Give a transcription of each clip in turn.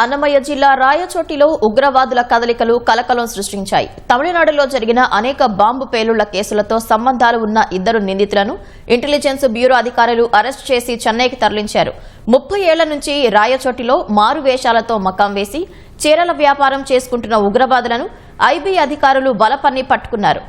అన్నమయ్య జిల్లా రాయచోటిలో ఉగ్రవాదుల కదలికలు కలకలం సృష్టించాయి. తమిళనాడులో జరిగిన అనేక బాంబు పేలుళ్ళ కేసులతో సంబంధాలు ఉన్న ఇద్దరు నిందితులను ఇంటెలిజెన్స్ బ్యూరో అధికారులు అరెస్ట్ చేసి చెన్నైకి తరలించారు. ముప్పై ఏళ్ళ నుంచి రాయచోటిలో మారు వేషాలతో మకాం వేసి చీరల వ్యాపారం చేసుకుంటున్న ఉగ్రవాదులను ఐబీ అధికారులు బలపన్ని పట్టుకున్నారు.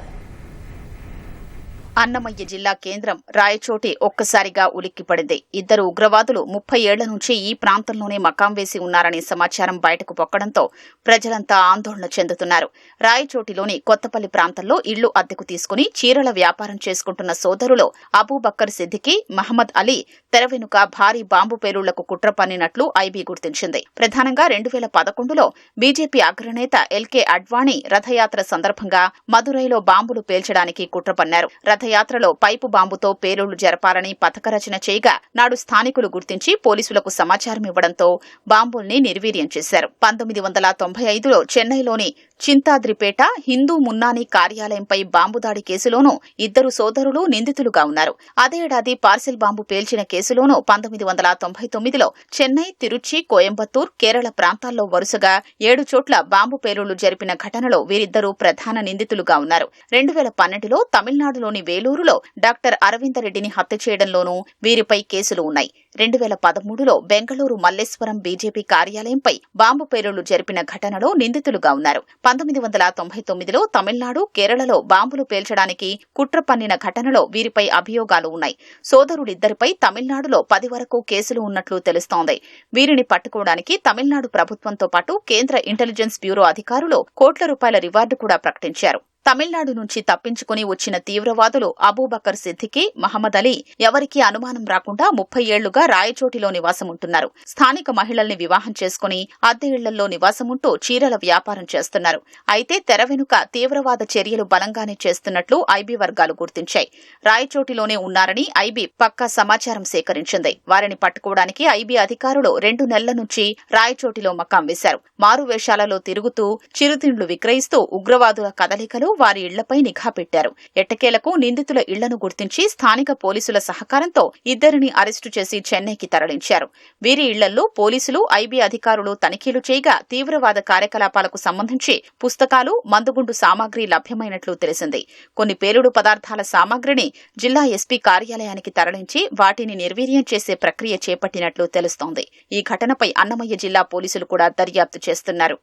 అన్నమయ్య జిల్లా కేంద్రం రాయచోటి ఒక్కసారిగా ఉలిక్కిపడింది. ఇద్దరు ఉగ్రవాదులు ముప్పై ఏళ్ళ నుంచి ఈ ప్రాంతంలోనే మకాం వేసి ఉన్నారనే సమాచారం బయటకు పొక్కడంతో ప్రజలంతా ఆందోళన చెందుతున్నారు. రాయచోటిలోని కొత్తపల్లి ప్రాంతంలో ఇళ్ళు అద్దెకు తీసుకుని చీరల వ్యాపారం చేసుకుంటున్న సోదరులు అబూబక్కర్ సిద్దికి మహమ్మద్ అలీ తెర వెనుక భారీ బాంబు పేలుళ్ళకు కుట్ర పన్నినట్లు ఐబీ గుర్తించింది. ప్రధానంగా రెండు వేల పదకొండులో బీజేపీ అగ్రనేత ఎల్కే అడ్వాణి రథయాత్ర సందర్భంగా మదురైలో బాంబులు పేల్చడానికి కుట్ర పన్నారు. రథయాత్రలో పైపు బాంబుతో పేలుళ్ళు జరపాలని పథకరచన చేయగా నాడు స్థానికులు గుర్తించి పోలీసులకు సమాచారం ఇవ్వడంతో బాంబుల్ని నిర్వీర్యం చేశారు. పంతొమ్మిది వందల తొంభై ఐదులో చెన్నైలోని చింతాద్రిపేట హిందూ మున్నాని కార్యాలయంపై బాంబు దాడి కేసులోనూ ఇద్దరు సోదరులు నిందితులుగా ఉన్నారు. అదే ఏడాది పార్సిల్ బాంబు పేల్చిన కేసులోనూ పంతొమ్మిది వందల తొంభై తొమ్మిదిలో చెన్నై తిరుచి కోయంబత్తూర్ కేరళ ప్రాంతాల్లో వరుసగా ఏడు చోట్ల బాంబు పేలుళ్ళు జరిపిన ఘటనలో వీరిద్దరూ ప్రధాన నిందితులుగా ఉన్నారు. రెండు వేల పన్నెండులో తమిళనాడులోని వేలూరులో డాక్టర్ అరవిందరెడ్డిని హత్య చేయడంలోనూ వీరిపై కేసులు ఉన్నాయి. రెండు వేల పదమూడులో బెంగళూరు మల్లేశ్వరం బీజేపీ కార్యాలయంపై బాంబు పేలుళ్ళు జరిపిన ఘటనలో నిందితులుగా ఉన్నారు. పంతొమ్మిది వందల తొంభై తొమ్మిదిలో తమిళనాడు కేరళలో బాంబులు పేల్చడానికి కుట్ర పన్నిన ఘటనలో వీరిపై అభియోగాలు ఉన్నాయి. సోదరుడిద్దరిపై తమిళనాడులో పది వరకు కేసులు ఉన్నట్లు తెలుస్తోంది. వీరిని పట్టుకోవడానికి తమిళనాడు ప్రభుత్వంతో పాటు కేంద్ర ఇంటెలిజెన్స్ బ్యూరో అధికారులు కోట్ల రూపాయల రివార్డు కూడా ప్రకటించారు. తమిళనాడు నుంచి తప్పించుకుని వచ్చిన తీవ్రవాదులు అబూబకర్ సిద్దికి మహమ్మద్ అలీ ఎవరికీ అనుమానం రాకుండా ముప్పై ఏళ్ళుగా రాయచోటిలో నివాసముంటున్నారు. స్థానిక మహిళల్ని వివాహం చేసుకుని అద్దె ఇళ్ళలో నివాసముంటూ చీరల వ్యాపారం చేస్తున్నారు. అయితే తెర వెనుక తీవ్రవాద చర్యలు బలంగానే చేస్తున్నట్లు ఐబీ వర్గాలు గుర్తించాయి. రాయచోటిలోనే ఉన్నారని ఐబీ పక్కా సమాచారం సేకరించింది. వారిని పట్టుకోవడానికి ఐబీ అధికారులు రెండు నెలల నుంచి రాయచోటిలో మకాం వేశారు. మారువేషాలలో తిరుగుతూ చిరుతిండ్లు విక్రయిస్తూ ఉగ్రవాదుల కదలికలు వారి ఇళ్ళపై నిఘా పెట్టారు. ఎట్టకేలకు నిందితుల ఇళ్ళను గుర్తించి స్థానిక పోలీసుల సహకారంతో ఇద్దరిని అరెస్టు చేసి చెన్నైకి తరలించారు. వీరి ఇళ్ళలో పోలీసులు ఐబీ అధికారులు తనిఖీలు చేయగా తీవ్రవాద కార్యకలాపాలకు సంబంధించి పుస్తకాలు మందుగుండు సామాగ్రి లభ్యమైనట్లు తెలిసింది. కొన్ని పేలుడు పదార్థాల సామాగ్రిని జిల్లా ఎస్పీ కార్యాలయానికి తరలించి వాటిని నిర్వీర్యం చేసే ప్రక్రియ చేపట్టినట్లు తెలుస్తోంది. ఈ ఘటనపై అన్నమయ్య జిల్లా పోలీసులు కూడా దర్యాప్తు చేస్తున్నారు.